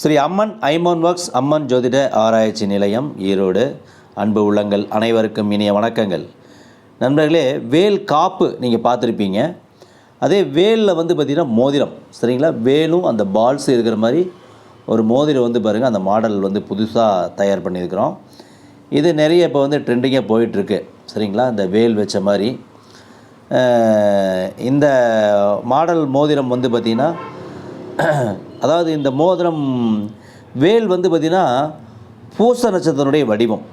ஸ்ரீ அம்மன் ஐமோன் works அம்மன் ஜோதிட ஆராய்ச்சி நிலையம் ஈரோடு. அன்பு உள்ளங்கள் அனைவருக்கும் இனிய வணக்கங்கள். நண்பர்களே வேல் காப்பு நீங்கள் பார்த்துருப்பீங்க. அதே வேலில் வந்து பார்த்திங்கன்னா மோதிரம். சரிங்களா? வேலும் அந்த பால்ஸ் இருக்கிற மாதிரி ஒரு மோதிரம் வந்து பாருங்கள் அந்த மாடல் வந்து புதுசாக தயார் பண்ணியிருக்கிறோம். இது நிறைய இப்போ வந்து ட்ரெண்டிங்காக போயிட்டுருக்கு. சரிங்களா? இந்த வேல் வச்ச மாதிரி. இந்த மாடல் மோதிரம் வந்து பார்த்திங்கன்னா அதாவது இந்த மோதிரம் வேல் வந்து பார்த்திங்கன்னா பூச நட்சத்திரனுடைய வடிவம்.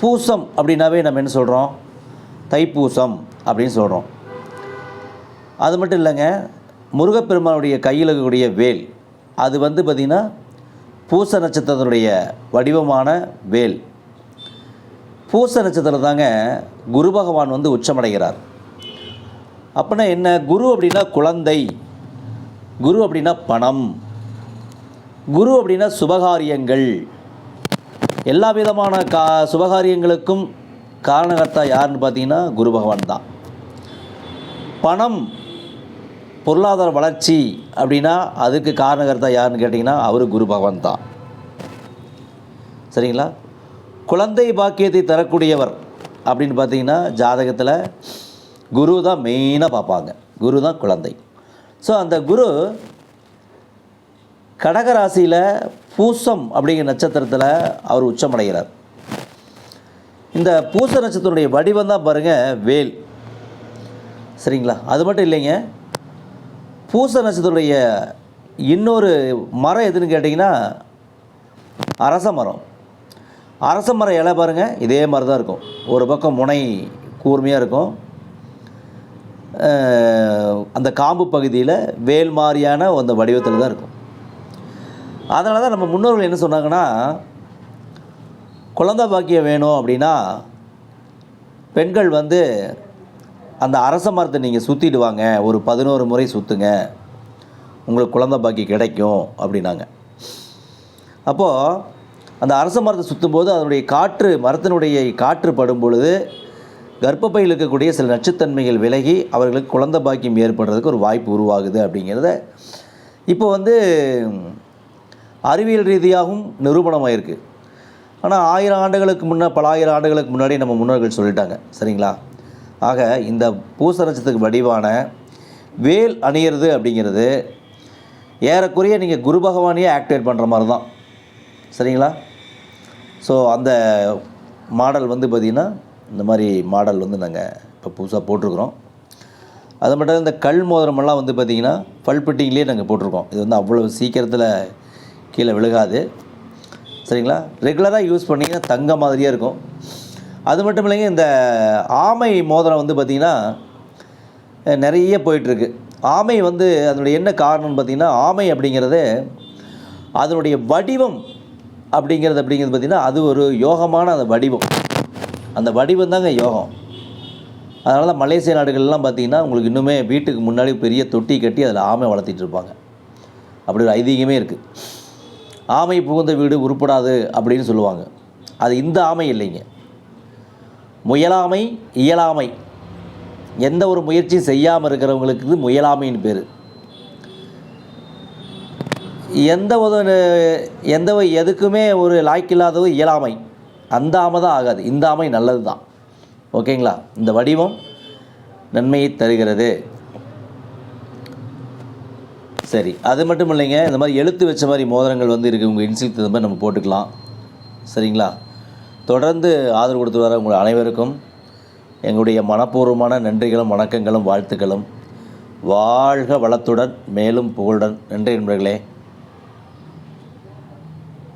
பூசம் அப்படின்னாவே நம்ம என்ன சொல்கிறோம் தைப்பூசம் அப்படின்னு சொல்கிறோம் அது மட்டும் இல்லைங்க முருகப்பெருமானுடைய கையில் இருக்கக்கூடிய வேல் அது வந்து பார்த்திங்கன்னா பூச நட்சத்திரத்தினுடைய வடிவமான வேல். பூச நட்சத்திரம் தாங்க குரு பகவான் வந்து உச்சமடைகிறார். அப்படின்னா என்ன? குரு அப்படின்னா குழந்தை. குரு அப்படின்னா பணம். குரு அப்படின்னா சுபகாரியங்கள். எல்லா விதமான கா சுபகாரியங்களுக்கும் காரணகர்த்தா யாருன்னு பார்த்தீங்கன்னா குரு பகவான் தான். பணம் பொருளாதார வளர்ச்சி அப்படின்னா அதுக்கு காரணகர்த்தா யாருன்னு கேட்டிங்கன்னா அவர் குரு பகவான் தான். சரிங்களா? குழந்தை பாக்கியத்தை தரக்கூடியவர் அப்படின்னு பார்த்தீங்கன்னா ஜாதகத்தில் குரு தான் மெயினாக பார்ப்பாங்க. குரு தான் குழந்தை. ஸோ அந்த குரு கடகராசியில் பூசம் அப்படிங்கிற நட்சத்திரத்தில் அவர் உச்சமடைகிறார். இந்த பூச நட்சத்திரனுடைய வடிவம் தான் பாருங்கள் வேல். சரிங்களா? அது மட்டும் இல்லைங்க. பூச நட்சத்திரனுடைய இன்னொரு மரம் எதுன்னு கேட்டிங்கன்னா அரச மரம். அரச மரம் இலை பாருங்கள் இதே மாதிரி தான் இருக்கும். ஒரு பக்கம் முனை கூர்மையாக இருக்கும். அந்த காம்பு பகுதியில் வேல் மாதிரியான அந்த வடிவத்தில் தான் இருக்கும். அதனால தான் நம்ம முன்னோர்கள் என்ன சொன்னாங்கன்னா குழந்தை பாக்கியம் வேணும் அப்படின்னா பெண்கள் வந்து அந்த அரச மரத்தை நீங்கள் சுற்றிட்டு வாங்க ஒரு பதினோரு முறை சுற்றுங்க உங்களுக்கு குழந்தை பாக்கியம் கிடைக்கும் அப்படின்னாங்க. அப்போது அந்த அரச மரத்தை சுற்றும் போது அதனுடைய காற்று மரத்தினுடைய காற்று படும் பொழுது கர்ப்பப்பையில் இருக்கக்கூடிய சில நச்சுத்தன்மைகள் விலகி அவர்களுக்கு குழந்தை பாக்கியம் ஏற்படுறதுக்கு ஒரு வாய்ப்பு உருவாகுது அப்படிங்கிறத இப்போ வந்து அறிவியல் ரீதியாகவும் நிரூபணமாயிருக்கு. ஆனால் ஆயிரம் ஆண்டுகளுக்கு முன்னே பல ஆயிரம் ஆண்டுகளுக்கு முன்னாடி நம்ம முன்னோர்கள் சொல்லிட்டாங்க. சரிங்களா? ஆக இந்த பூச நட்சத்திரத்துக்கு வடிவான வேல் அணியிறது அப்படிங்கிறது ஏறக்குறைய நீங்கள் குரு பகவானையே ஆக்டிவேட் பண்ணுற மாதிரி தான் சரிங்களா? ஸோ அந்த மாடல் வந்து பார்த்திங்கன்னா இந்த மாதிரி மாடல் வந்து நாங்கள் இப்போ புதுசாக போட்டிருக்கிறோம். அது மட்டும் இந்த கல் மோதிரமெல்லாம் வந்து பார்த்திங்கன்னா பல்பிட்டிங்லேயே நாங்கள் போட்டிருக்கோம். இது வந்து அவ்வளோ சீக்கிரத்தில் கீழே விழுகாது. சரிங்களா? ரெகுலராக யூஸ் பண்ணிங்கன்னா தங்க மாதிரியே இருக்கும். அது மட்டும் இல்லைங்க இந்த ஆமை மோதிரம் வந்து பார்த்திங்கன்னா நிறைய போயிட்டுருக்கு. ஆமை வந்து அதனுடைய என்ன காரணம்னு பார்த்திங்கன்னா ஆமை அப்படிங்கிறது அதனுடைய வடிவம் அப்படிங்கிறது அப்படிங்கிறது பார்த்திங்கன்னா அது ஒரு யோகமான அந்த வடிவம். அந்த வடிவம் தாங்க யோகம். அதனால தான் மலேசிய நாடுகள்லாம் பார்த்திங்கன்னா உங்களுக்கு இன்னுமே வீட்டுக்கு முன்னாடி பெரிய தொட்டி கட்டி அதில் ஆமை வளர்த்திட்டு இருப்பாங்க. அப்படி ஒரு ஐதீகமே இருக்குது ஆமை புகுந்த வீடு உருப்படாது அப்படின்னு சொல்லுவாங்க. அது இந்த ஆமை இல்லைங்க. முயலாமை இயலாமை. எந்த ஒரு முயற்சியும் செய்யாமல் இருக்கிறவங்களுக்கு இது முயலாமைன்னு பேர். எந்த ஒரு எந்த எதுக்குமே ஒரு லாய்க்கில்லாதது இயலாமை. அந்த ஆமை தான் ஆகாது. இந்த ஆமை நல்லது தான் ஓகேங்களா? இந்த வடிவம் நன்மையை தருகிறது. சரி அது மட்டும் இல்லைங்க. இந்த மாதிரி எழுத்து வச்ச மாதிரி மோதிரங்கள் வந்து இருக்குது உங்கள் இன்சிலுக்கு தகுந்த மாதிரி நம்ம போட்டுக்கலாம். சரிங்களா? தொடர்ந்து ஆதரவு கொடுத்து வர உங்கள் அனைவருக்கும் எங்களுடைய மனப்பூர்வமான நன்றிகளும் வணக்கங்களும் வாழ்த்துக்களும். வாழ்க வளத்துடன் மேலும் புகழுடன். நன்றி நண்பர்களே.